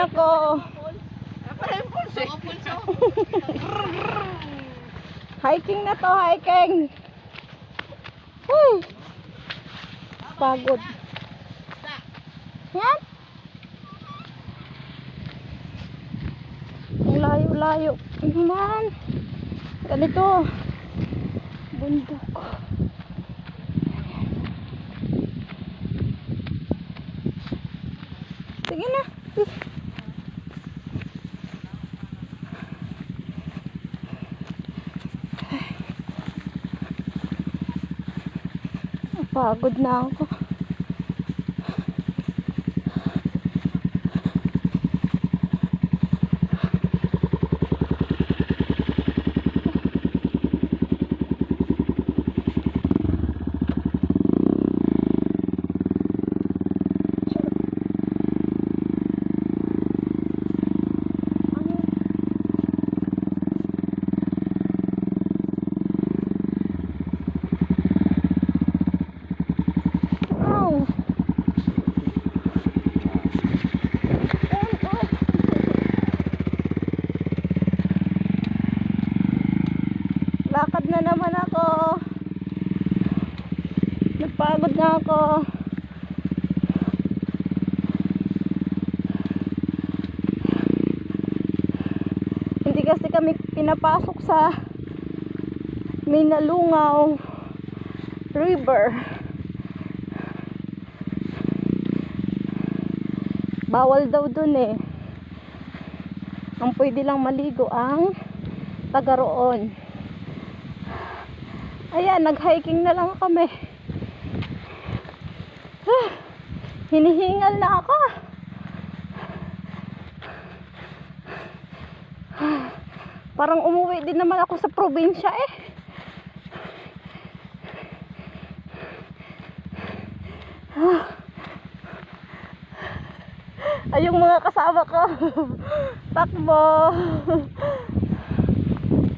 ako. hiking na to, hiking. Uy. Pagod. Yan. Ang layo-layo. Naman. Ganito. Bundok. Sige na. Pagod na ako. Lakad na naman ako. Nagpagod na ako. Hindi kasi kami pinapasok sa Minalungaw River. Bawal daw dun eh. Ang pwede lang maligo ang taga roon. Ayan, nag-hiking na lang kami. Ah, hinihingal na ako. Ah, Parang umuwi din naman ako sa probinsya eh. Ah. Ay, yung mga kasama ko. Takbo.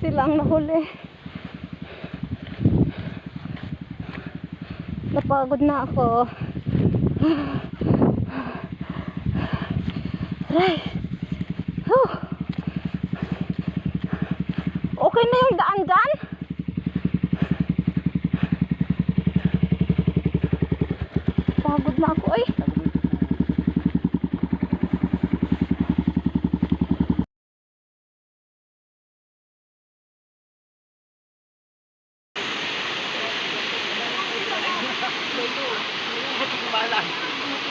Silang nahuli. Napagod na ako. Aray. Huh. Okay na yung daan dyan? Pagod na ako eh.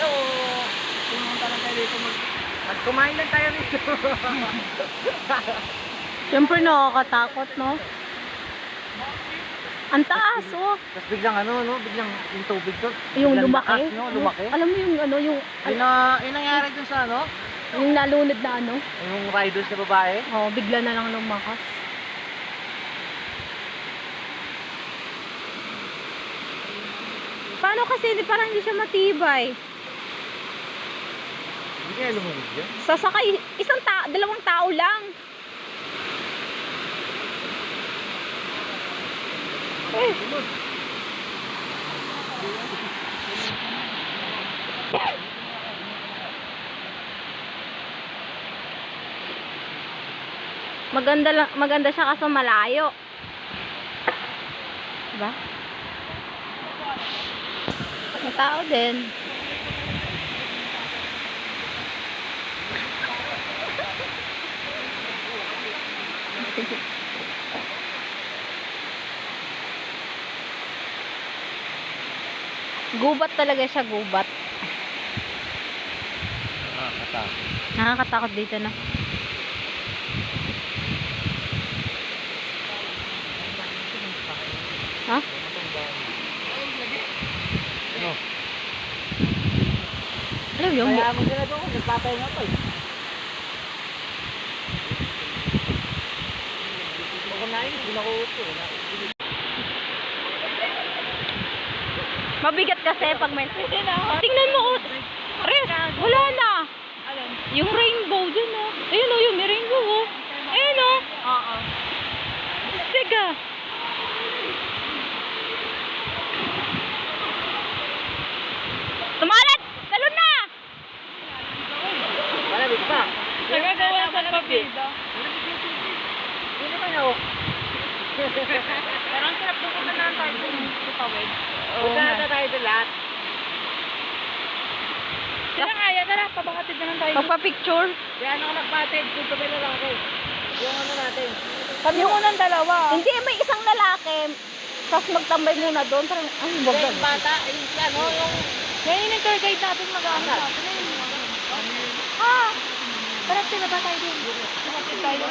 o pumunta lang tayo dito mag... Magkumain lang tayo dito. Siyempre nakakatakot, no? Ang taas, oh. Tapos biglang ano, no? Biglang yung tubig doon. Yung Biglang lumaki. lakas, no? Lumaki. Alam mo yung ano, yung, Yun na, yun nangyari dun sa ano? yung nalunod na ano. Yung riders na babae. Oh, bigla na lang lumakas. Paano kasi parang hindi siya matibay? Kaya lumubog yan. Sasakay, isang ta dalawang tao lang. Eh, maganda lang, maganda siya kaso malayo. Diba? May tao din. Gubat talaga siya, gubat. Ah, kata. Nakakatakot dito na. Ha? Ano? Alam yung Kaya mo sila doon, nagpapahinga pa eh. Na yun, hindi na ko upo. Mabigat kasi pag may... Tingnan mo, oh. Res, wala na. Yung rainbow dyan, oh. Ayun, oh, yung may rainbow, oh. Ayun, oh. Oo. Teka. Tumalat! Talon na! Malamig pa. Nagagawa sa pabida. Hindi naman ako. Pero ang sarap doon kung na tayo sa tawid. Punta lahat. Tara kaya, tara, pabangatid na lang tayo. Magpa-picture. Kaya ano ko nagpatid, tumila lang ako. Yung ano natin. Kami yung unang dalawa. Hindi, may isang lalaki. Tapos magtambay muna doon. Parang, ay, wag yung bata, yung ano, yung... Yan yung tour guide natin mag-ano sa atin. Ha? Tara, sila ba tayo doon? Tumatid tayo.